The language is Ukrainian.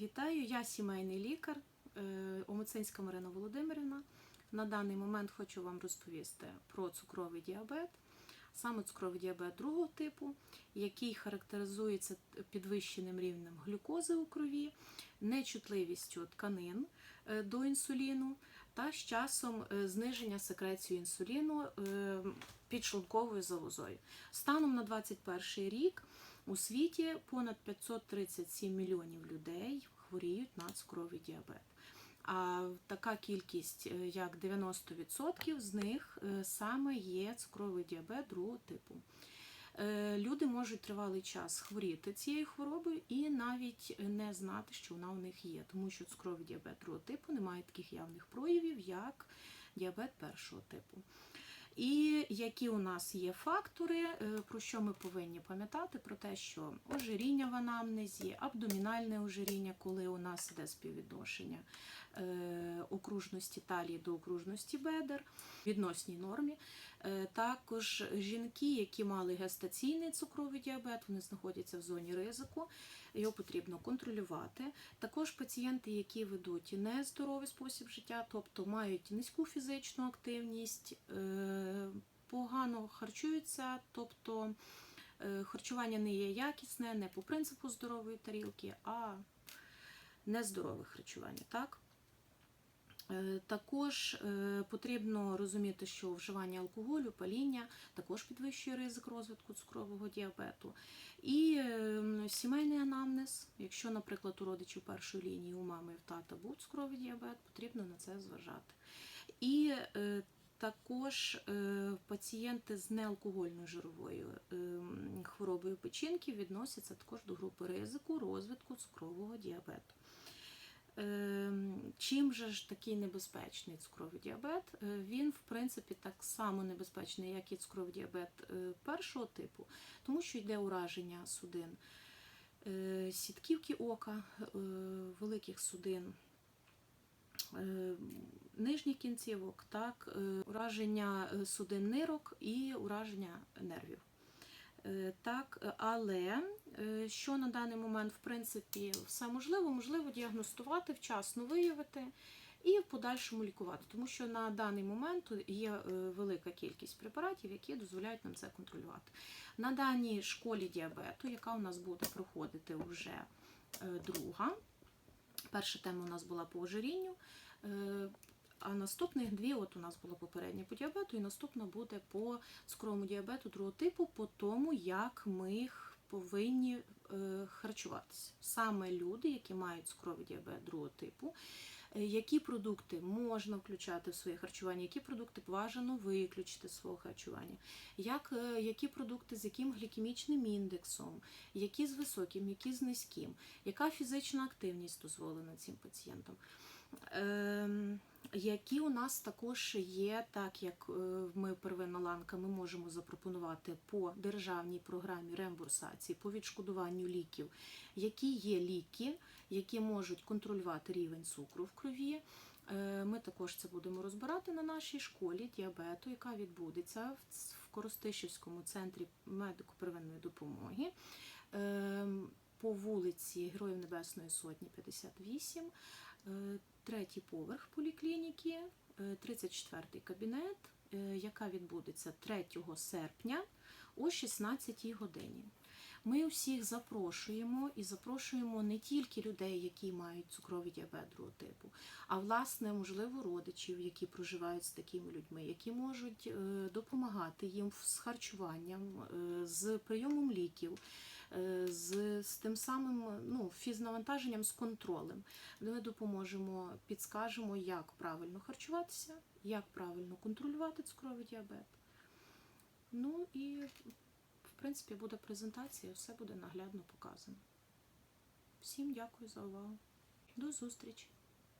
Вітаю, я сімейний лікар е, Омицинська Марина Володимирівна. На даний момент хочу вам розповісти про цукровий діабет, саме цукровий діабет другого типу, який характеризується підвищеним рівнем глюкози у крові, нечутливістю тканин е, до інсуліну та з часом е, зниження секреції інсуліну е, підшлунковою залозою. Станом на 2021 рік у світі понад 537 мільйонів людей хворіють на цукровий діабет. А така кількість, е, як 90% з них саме є цукровий діабет другого типу. Е, Люди можуть тривалий час хворіти цією хворобою і навіть не знати, що вона у них є, тому що цукровий діабет другого типу не має таких явних проявів, як діабет першого типу. І які у нас є фактори, е, про що ми повинні пам'ятати? Про те, що ожиріння в анамнезі, абдомінальне ожиріння, коли у нас іде співвідношення е, окружності талії до окружності бедер, відносній нормі. Е, Також жінки, які мали гестаційний цукровий діабет, вони знаходяться в зоні ризику, його потрібно контролювати. Також пацієнти, які ведуть нездоровий спосіб життя, тобто мають низьку фізичну активність, е, погано харчуються, тобто е, харчування не є якісне, не по принципу здорової тарілки, а нездорове харчування. Так? Е, Також е, потрібно розуміти, що вживання алкоголю, паління також підвищує ризик розвитку цукрового діабету. І е, сімейний анамнез, якщо, наприклад, у родичів першої лінії у мами і в тата був цукровий діабет, потрібно на це зважати. І е, також пацієнти з неалкогольною жировою е, хворобою печінки відносяться також до групи ризику розвитку цукрового діабету. Ем, Чим же ж такий небезпечний цукровий діабет? Е, Він, в принципі, так само небезпечний, як і цукровий діабет е, першого типу, тому що йде ураження судин е, сітківки ока, великих судин, нижніх кінцівок, так, ураження судин нирок і ураження нервів. Е, Так, але е, що на даний момент, в принципі, все можливо, можливо діагностувати, вчасно виявити і в подальшому лікувати, тому що на даний момент є е, велика кількість препаратів, які дозволяють нам це контролювати. На даній школі діабету, яка у нас буде проходити вже друга, перша тема у нас була по ожирінню. А наступних дві, от у нас було попереднє по діабету, і наступна буде по цукровому діабету другого типу, по тому, як ми повинні е, харчуватися. Саме люди, які мають цукровий діабет другого типу, е, які продукти можна включати в своє харчування, які продукти бажано виключити з свого харчування, як, е, які продукти з яким глікемічним індексом, які з високим, які з низьким, яка фізична активність дозволена цим пацієнтам. Ем, які у нас також є, так як е, ми первинна ланка, ми можемо запропонувати по державній програмі реімбурсації, по відшкодуванню ліків, які є ліки, які можуть контролювати рівень цукру в крові. Е, Ми також це будемо розбирати на нашій школі діабету, яка відбудеться в Коростишівському центрі медико-первинної допомоги Ем, по вулиці Героїв Небесної Сотні 58, е, третій поверх поліклініки, е, 34 кабінет, е, яка відбудеться 3 серпня о 16 годині. Ми усіх запрошуємо і запрошуємо не тільки людей, які мають цукровий діабет другого типу, а власне, можливо, родичів, які проживають з такими людьми, які можуть е, допомагати їм з харчуванням, е, з прийомом ліків, е, з, з тим самим ну, фізнавантаженням, з контролем. Ми допоможемо, підскажемо, як правильно харчуватися, як правильно контролювати цукровий діабет. Ну і принципі, буде презентація, все буде наглядно показано. Всім дякую за увагу. До зустрічі!